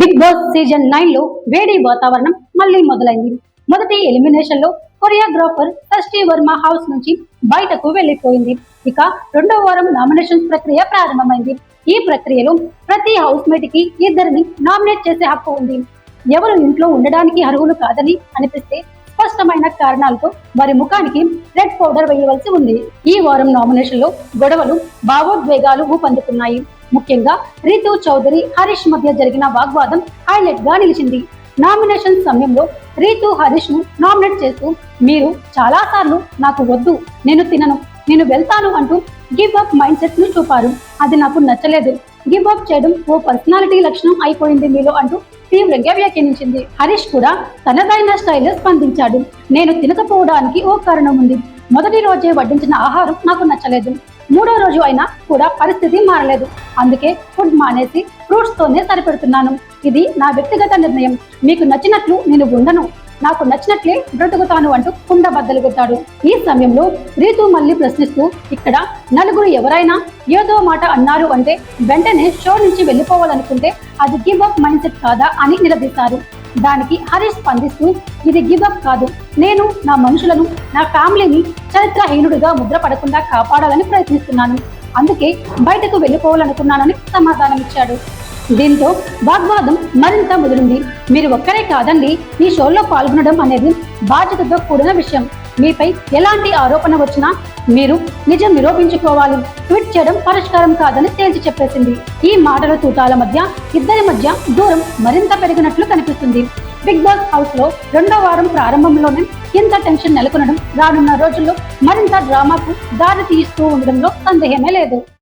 Big boss season నైన్లో వేడి వాతావరణం మళ్ళీ మొదలైంది. మొదటి ఎలిమినేషన్లో కొరియోగ్రాఫర్ షష్ఠీ వర్మ హౌస్ నుంచి బయటకు వెళ్ళిపోయింది ఇక రెండో వారం నామినేషన్ ప్రక్రియ ప్రారంభమైంది. ఈ ప్రక్రియలో ప్రతి హౌస్ మేట్కి ఇద్దరిని నామినేట్ చేసే హక్కు ఉంది. ఎవరు ఇంట్లో ఉండడానికి అర్హులు కాదని అనిపిస్తే స్పష్టమైన కారణాలతో వారి ముఖానికి రెడ్ పౌడర్ వేయవలసి ఉంది. ఈ వారం నామినేషన్లో గొడవలు భావోద్వేగాలు ఊపందుకున్నాయి. ముఖ్యంగా రీతు చౌదరి హరీష్ మధ్య జరిగిన వాగ్వాదం హైలైట్గా నిలిచింది. నామినేషన్ సమయంలో రీతు హరీష్ను నామినేట్ చేస్తూ మీరు చాలా సార్లు నాకు వద్దు నేను తినను నేను వెళ్తాను అంటూ గివ్ అప్ మైండ్ సెట్ను చూపారు. అది నాకు నచ్చలేదు. గివ్ అప్ చేయడం ఓ పర్సనాలిటీ లక్షణం అయిపోయింది మీలో అంటూ తీవ్రంగా వ్యాఖ్యానించింది హరీష్ కూడా తనదైన స్టైల్లో స్పందించాడు. నేను తినకపోవడానికి ఓ కారణం ఉంది. మొదటి రోజే వడ్డించిన ఆహారం నాకు నచ్చలేదు. మూడో రోజు అయినా కూడా పరిస్థితి మారలేదు. అందుకే ఫుడ్ మానేసి ఫ్రూట్స్ తోనే సరిపెడుతున్నాను. ఇది నా వ్యక్తిగత నిర్ణయం. మీకు నచ్చినట్లు నేను ఉండను. నాకు నచ్చినట్లే బ్రతుకుతాను అంటూ కుండ బద్దలు కొట్టాడు. ఈ సమయంలో రీతు మళ్ళీ ప్రశ్నిస్తూ ఇక్కడ నలుగురు ఎవరైనా ఏదో మాట అన్నారు అంటే వెంటనే షో నుంచి వెళ్ళిపోవాలనుకుంటే అది గివ్ అప్ మైండ్ సెట్ కాదా అని నిలదీశారు. దానికి హరీష్ స్పందిస్తూ ఇది గివ్ అప్ కాదు. నేను నా మనుషులను నా ఫ్యామిలీని చరిత్రహీనుడిగా ముద్రపడకుండా కాపాడాలని ప్రయత్నిస్తున్నాను. అందుకే బయటకు వెళ్ళిపోవాలనుకున్నానని సమాధానం ఇచ్చాడు దీంతో వాగ్వాదం మరింత ముదిరింది. మీరు ఒక్కరే కాదండి ఈ షోలో పాల్గొనడం అనేది బాధ్యతతో కూడిన విషయం. మీపై ఎలాంటి ఆరోపణ వచ్చినా మీరు నిజం నిరూపించుకోవాలి. ట్వీట్ చేయడం పరిష్కారం కాదని తేల్చి చెప్పేసింది. ఈ మాటల తూటాల మధ్య ఇద్దరి మధ్య దూరం మరింత పెరిగినట్లు కనిపిస్తుంది. బిగ్ బాస్ హౌస్లో రెండో వారం ప్రారంభంలోనే ఇంత టెన్షన్ నెలకొనడం రానున్న రోజుల్లో మరింత డ్రామాకు దారి తీస్తూ ఉండడంలో సందేహమే లేదు.